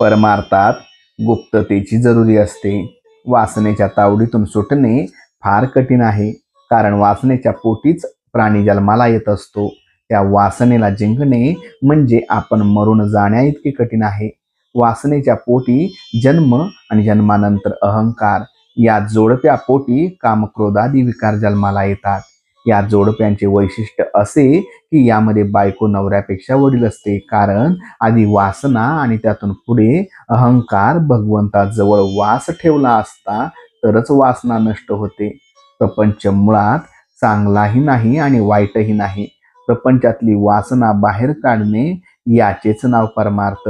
परमार्थात गुप्ततेची जरुरी असते. वासनेच्या तावडीतून सुटणे फार कठीण आहे कारण वासनेच्या पोटीच प्राणी जन्माला येत असतो. त्या वासनेला जिंकणे म्हणजे आपण मरून जाण्या इतके कठीण आहे. वासनेच्या पोटी जन्म आणि जन्मानंतर अहंकार या जोडप्या पोटी कामक्रोधादी विकार जन्माला येतात. या जोडप्यांचे वैशिष्ट्य असे की यामध्ये बायको नवऱ्यापेक्षा वडील असते. कारण आधी वासना आणि त्यातून पुढे अहंकार भगवंताजवळ वास ठेवला असता तरच वासना नष्ट होते. प्रपंच मुळात चांगलाही नाही आणि वाईटही नाही. प्रपंचातली वासना बाहेर काढणे याचेच नाव परमार्थ.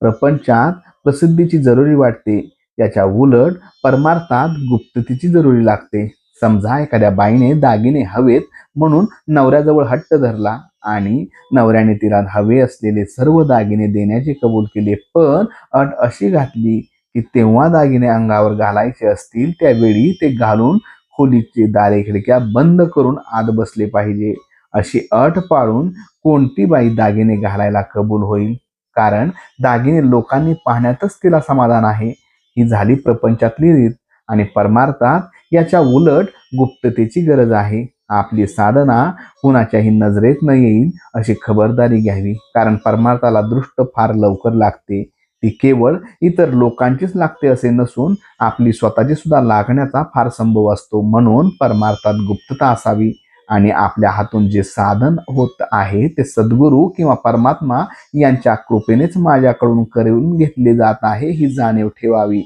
प्रपंचात प्रसिद्धीची जरुरी वाटते. याच्या उलट परमार्थात गुप्ततेची जरुरी लागते. समजा एखाद्या बाईने दागिने हवेत म्हणून नवऱ्याजवळ हट्ट धरला आणि नवऱ्याने तिला हवे असलेले सर्व दागिने देण्याचे कबूल केले पण अट अशी घातली की तेव्हा दागिने अंगावर घालायचे असतील त्यावेळी ते घालून खोलीचे दारे खिडक्या बंद करून आत बसले पाहिजे. अशी अट पाळून कोणती बाई दागिने घालायला कबूल होईल? कारण दागिने लोकांनी पाहण्यातच तिला समाधान आहे. ही झाली प्रपंचातली रीत आणि परमार्थात याच्या उलट गुप्ततेची गरज आहे. आपली साधना कुणाच्याही नजरेत न येईल अशी खबरदारी घ्यावी. कारण परमार्थाला दृष्ट फार लवकर लागते. ती केवळ इतर लोकांचीच लागते असे नसून आपली स्वतःची सुद्धा लागण्याचा फार संभव असतो. म्हणून परमार्थात गुप्तता असावी. आणि आपल्या हातून जे साधन होत आहे ते सद्गुरू किंवा परमात्मा यांच्या कृपेनेच माझ्याकडून करून घेतले जात आहे ही जाणीव ठेवावी.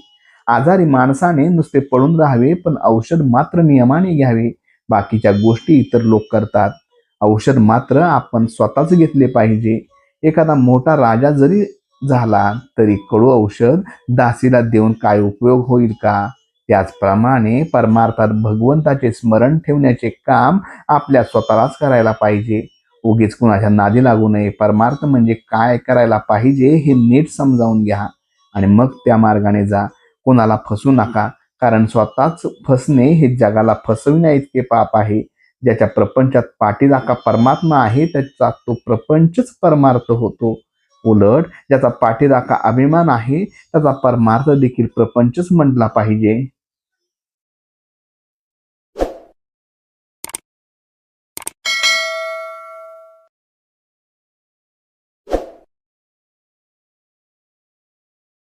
आजारी माणसाने नुसते पडून राहावे पण औषध मात्र नियमाने घ्यावे. बाकीच्या गोष्टी इतर लोक करतात. औषध मात्र आपण स्वतःच घेतले पाहिजे. एखादा मोठा राजा जरी झाला तरी कडू औषध दासीला देऊन काय उपयोग होईल का? त्याचप्रमाणे परमार्थात भगवंताचे स्मरण ठेवण्याचे काम आपल्या स्वतःलाच करायला पाहिजे. उगीच कुणाच्या नादी लागू नये. परमार्थ म्हणजे काय करायला पाहिजे हे नीट समजावून घ्या. आणि मग त्या मार्गाने जा. कोणाला फसू नका. कारण स्वतःच फसणे हे जगाला फसविण्या इतके पाप आहे. ज्याच्या प्रपंचात पाठीराखा परमात्मा आहे त्याचा तो प्रपंचच परमार्थ होतो. उलट ज्याचा पाठीराखा अभिमान आहे त्याचा परमार्थ देखील प्रपंचच म्हटला पाहिजे.